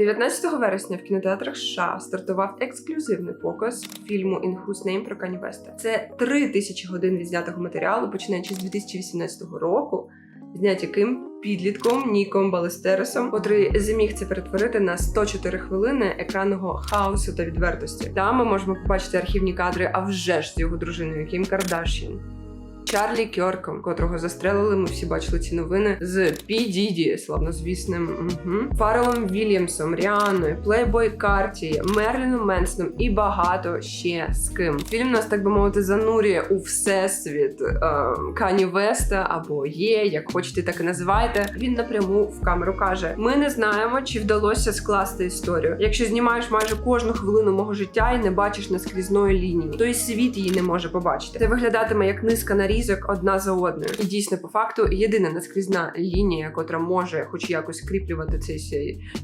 19 вересня в кінотеатрах США стартував ексклюзивний показ фільму «In Whose Name» про Кані Веста. Це три тисячі годин відзнятого матеріалу, починаючи з 2018 року, зняті ким підлітком Ніком Балестересом, котрий зміг це перетворити на 104 хвилини екранного хаосу та відвертості. Там ми можемо побачити архівні кадри, а вже ж з його дружиною Кім Кардашін. Чарлі Кьорком, котрого застрелили, ми всі бачили ці новини з Пі Діді, славнозвісним угу. Фарелом Вільямсом, Ріаною, Плейбой Карті, Мерліном Менсоном і багато ще з ким. Фільм нас, так би мовити, занурює у всесвіт е, Кані Веста або є, як хочете, так і називайте. Він напряму в камеру каже: Ми не знаємо, чи вдалося скласти історію. Якщо знімаєш майже кожну хвилину мого життя і не бачиш наскрізної лінії, то і світ її не може побачити. Це виглядатиме як низка нарізок одна за одною. І дійсно, по факту, єдина наскрізна лінія, котра може хоч якось кріплювати цей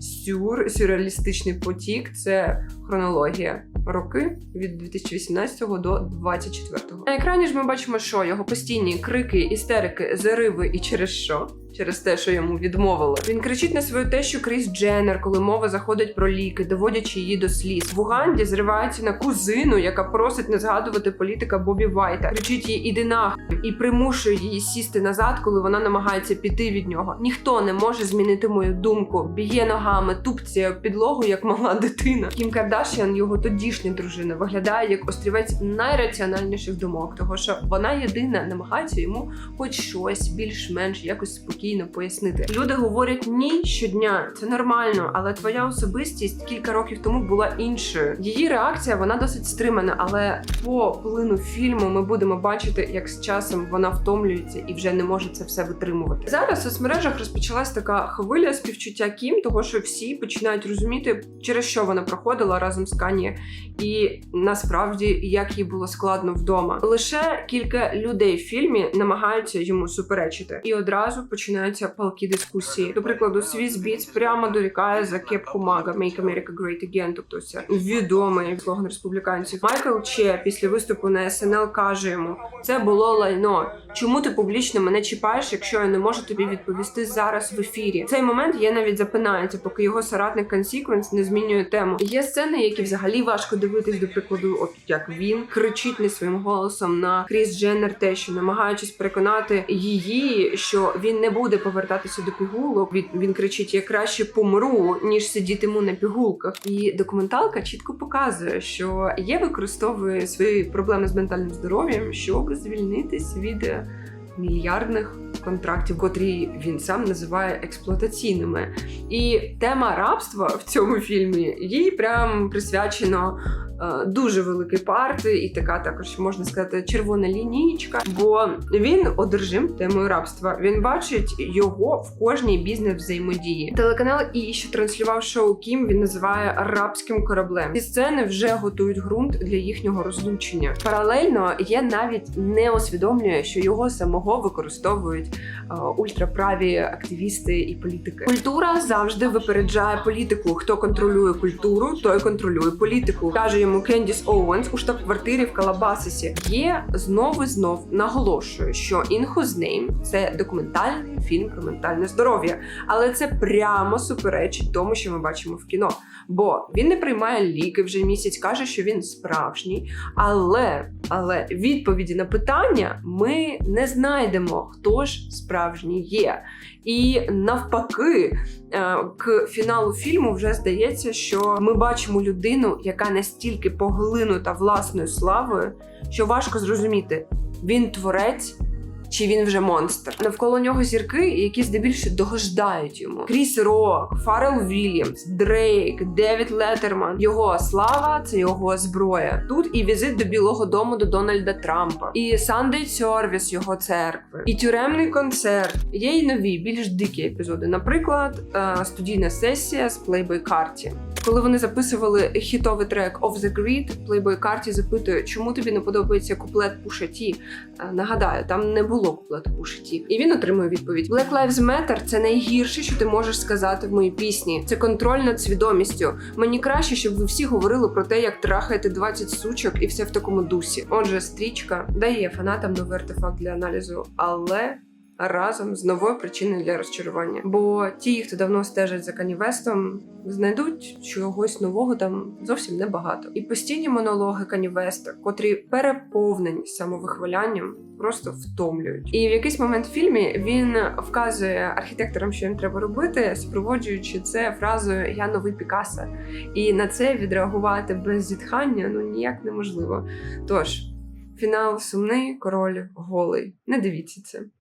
сюр сюрреалістичний потік, це хронологія. Роки від 2018 до 24 На екрані ж ми бачимо, що його постійні крики, істерики, зариви і через що. Через те, що йому відмовили. Він кричить на свою тещу Кріс Дженнер, коли мова заходить про ліки, доводячи її до сліз. В Уганді зривається на кузину, яка просить не згадувати політика Бобі Вайта. Кричить їй іди нахуй і примушує її сісти назад, коли вона намагається піти від нього. Ніхто не може змінити мою думку. Б'є ногами, тупці підлогу, як мала дитина. Кім Кардашіан, його тодішня дружина, виглядає як острівець найраціональніших думок, того що вона єдина намагається йому хоч щось більш-менш якось спокійно пояснити. Люди говорять ні щодня, це нормально, але твоя особистість кілька років тому була іншою. Її реакція вона досить стримана, але по плину фільму ми будемо бачити, як з часом вона втомлюється і вже не може це все витримувати. Зараз у соцмережах розпочалась така хвиля співчуття Кім, того що всі починають розуміти, через що вона проходила разом з Кані, і насправді як їй було складно вдома. Лише кілька людей в фільмі намагаються йому суперечити, і одразу починаються палкі дискусії. До прикладу, Свіс Біц прямо дорікає за кепку Мага Make America Great Again, тобто це відомий слоган республіканців. Майкл Че після виступу на СНЛ каже йому: це було лайно. Чому ти публічно мене чіпаєш, якщо я не можу тобі відповісти зараз в ефірі? Цей момент є навіть запинається, поки його соратник Консіквенс не змінює тему. Є сцени, які взагалі важко дивитись, до прикладу, от як він кричить не своїм голосом на Кріс Дженнер, те, що намагаючись переконати її, що він не буде повертатися до пігулок. Він, він кричить: Я краще помру, ніж сидітиму на пігулках. І документалка чітко показує, що є використовує свої проблеми з ментальним здоров'ям, щоб звільнитись від е, мільярдних контрактів, котрі він сам називає експлуатаційними. І тема рабства в цьому фільмі їй прям присвячено дуже великий парт, і така також можна сказати червона лінійка. Бо він одержим темою рабства. Він бачить його в кожній бізнес взаємодії. Телеканал І, що транслював шоу Кім, він називає рабським кораблем. Ці сцени вже готують ґрунт для їхнього розлучення. Паралельно є навіть не усвідомлює, що його самого використовують е, ультраправі активісти і політики. Культура завжди випереджає політику. Хто контролює культуру, той контролює політику. каже йому Кендіс Оуенс у штаб-квартирі в Калабасисі. Є знову і знов наголошую, що «In Whose Name» – це документальний фільм про ментальне здоров'я, але це прямо суперечить тому, що ми бачимо в кіно. Бо він не приймає ліки вже місяць, каже, що він справжній, але але відповіді на питання ми не знайдемо, хто ж справжній є. І навпаки, е, к фіналу фільму вже здається, що ми бачимо людину, яка настільки поглинута власною славою, що важко зрозуміти, він творець. Чи він вже монстр? Навколо нього зірки, які здебільшого догождають йому. Кріс Рок, Фарел Вільямс, Дрейк, Девід Леттерман. Його слава це його зброя. Тут і візит до Білого Дому до Дональда Трампа, і Сандей Сервіс його церкви, і тюремний концерт. Є й нові, більш дикі епізоди. Наприклад, е, студійна сесія з Playboy Карті. Коли вони записували хітовий трек Off the Grid, Playboy Карті запитує, чому тобі не подобається куплет T? Е, Нагадаю, там не було куплету Pusha житті. І він отримує відповідь: Black Lives Matter – це найгірше, що ти можеш сказати в моїй пісні. Це контроль над свідомістю. Мені краще, щоб ви всі говорили про те, як трахаєте 20 сучок і все в такому дусі. Отже, стрічка дає фанатам новий артефакт для аналізу, але разом з новою причиною для розчарування. Бо ті, хто давно стежать за Кані Вестом, знайдуть чогось нового там зовсім небагато. І постійні монологи Кані Веста, котрі переповнені самовихвалянням, просто втомлюють. І в якийсь момент в фільмі він вказує архітекторам, що їм треба робити, супроводжуючи це фразою Я новий Пікассо». І на це відреагувати без зітхання ну ніяк неможливо. Тож. Фінал сумний, король голий. Не дивіться це.